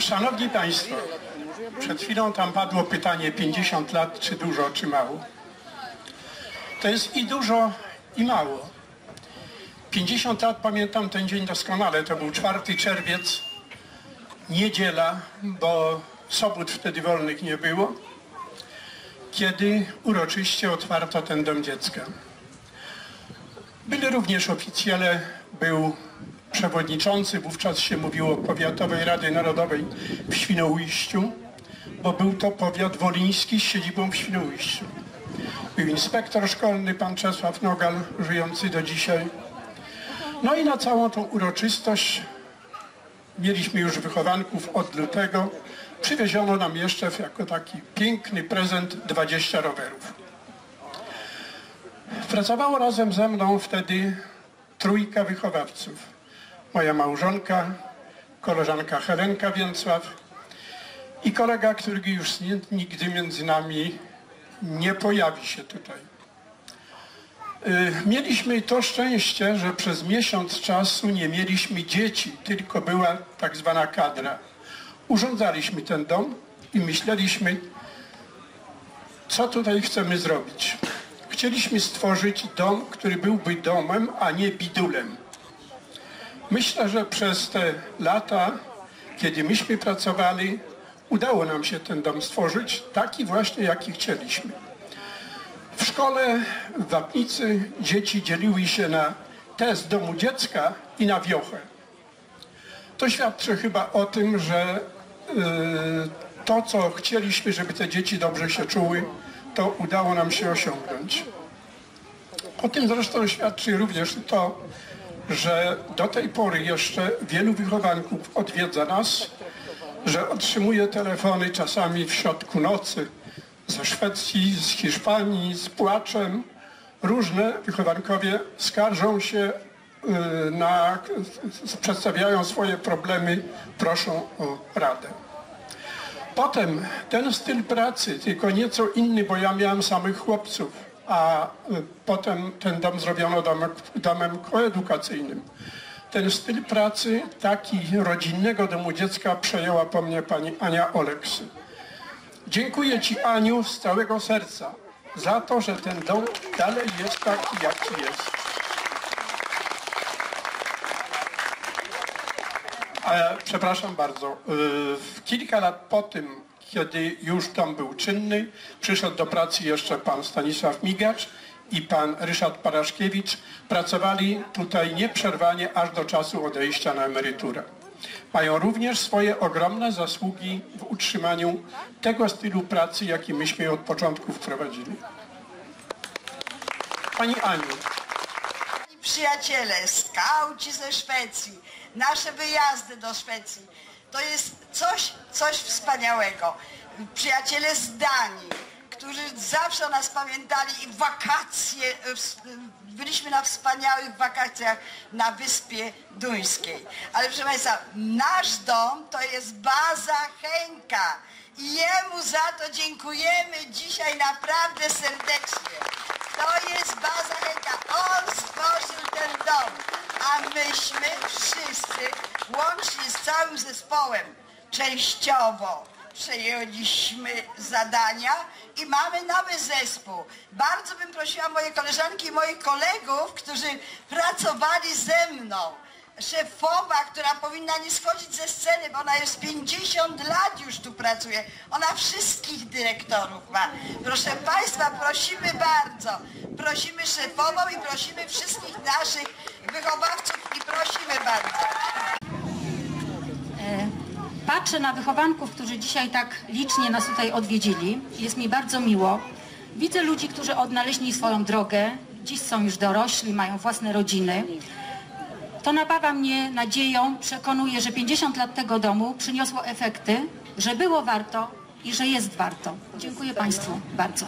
Szanowni Państwo, przed chwilą tam padło pytanie 50 lat, czy dużo, czy mało. To jest i dużo, i mało. 50 lat pamiętam ten dzień doskonale, to był 4 czerwiec, niedziela, bo sobot wtedy wolnych nie było, kiedy uroczyście otwarto ten dom dziecka. Byli również oficjele, był przewodniczący, wówczas się mówiło Powiatowej Rady Narodowej w Świnoujściu, bo był to powiat woliński z siedzibą w Świnoujściu. Był inspektor szkolny, pan Czesław Nogal, żyjący do dzisiaj. No i na całą tą uroczystość mieliśmy już wychowanków od lutego. Przywieziono nam jeszcze jako taki piękny prezent 20 rowerów. Pracowało razem ze mną wtedy trójka wychowawców. Moja małżonka, koleżanka Helenka Więcław i kolega, który już nigdy między nami nie pojawi się tutaj. Mieliśmy to szczęście, że przez miesiąc czasu nie mieliśmy dzieci, tylko była tak zwana kadra. Urządzaliśmy ten dom i myśleliśmy, co tutaj chcemy zrobić. Chcieliśmy stworzyć dom, który byłby domem, a nie bidulem. Myślę, że przez te lata, kiedy myśmy pracowali, udało nam się ten dom stworzyć, taki właśnie, jaki chcieliśmy. W szkole w Wapnicy dzieci dzieliły się na test domu dziecka i na wiochę. To świadczy chyba o tym, że yy, to, co chcieliśmy, żeby te dzieci dobrze się czuły, to udało nam się osiągnąć. O tym zresztą świadczy również to, że do tej pory jeszcze wielu wychowanków odwiedza nas, że otrzymuje telefony czasami w środku nocy ze Szwecji, z Hiszpanii, z płaczem. Różne wychowankowie skarżą się na, przedstawiają swoje problemy, proszą o radę. Potem ten styl pracy, tylko nieco inny, bo ja miałem samych chłopców, a potem ten dom zrobiono domem, domem koedukacyjnym. Ten styl pracy, taki rodzinnego domu dziecka przejęła po mnie pani Ania Oleksy. Dziękuję Ci Aniu z całego serca za to, że ten dom dalej jest taki, jaki jest. Przepraszam bardzo, kilka lat po tym, kiedy już dom był czynny, przyszedł do pracy jeszcze pan Stanisław Migacz i pan Ryszard Paraszkiewicz. Pracowali tutaj nieprzerwanie aż do czasu odejścia na emeryturę. Mają również swoje ogromne zasługi w utrzymaniu tego stylu pracy, jaki myśmy od początku wprowadzili. Pani Aniu. Przyjaciele, skauci ze Szwecji, nasze wyjazdy do Szwecji, to jest coś, coś wspaniałego. Przyjaciele z Danii, którzy zawsze nas pamiętali i wakacje, byliśmy na wspaniałych wakacjach na Wyspie Duńskiej. Ale proszę Państwa, nasz dom to jest baza Henka i jemu za to dziękujemy dzisiaj naprawdę serdecznie. To jest baza Henka, on stworzył ten dom, a myśmy wszyscy, łącznie z całym zespołem, częściowo przejęliśmy zadania i mamy nowy zespół. Bardzo bym prosiła moje koleżanki i moich kolegów, którzy pracowali ze mną. Szefowa, która powinna nie schodzić ze sceny, bo ona jest 50 lat już tu pracuje. Ona wszystkich dyrektorów ma. Proszę Państwa, prosimy bardzo. Prosimy szefową i prosimy wszystkich naszych wychowawców i prosimy bardzo. Patrzę na wychowanków, którzy dzisiaj tak licznie nas tutaj odwiedzili. Jest mi bardzo miło. Widzę ludzi, którzy odnaleźli swoją drogę. Dziś są już dorośli, mają własne rodziny. To napawa mnie nadzieją, przekonuje, że 50 lat tego domu przyniosło efekty, że było warto i że jest warto. Dziękuję Państwu bardzo.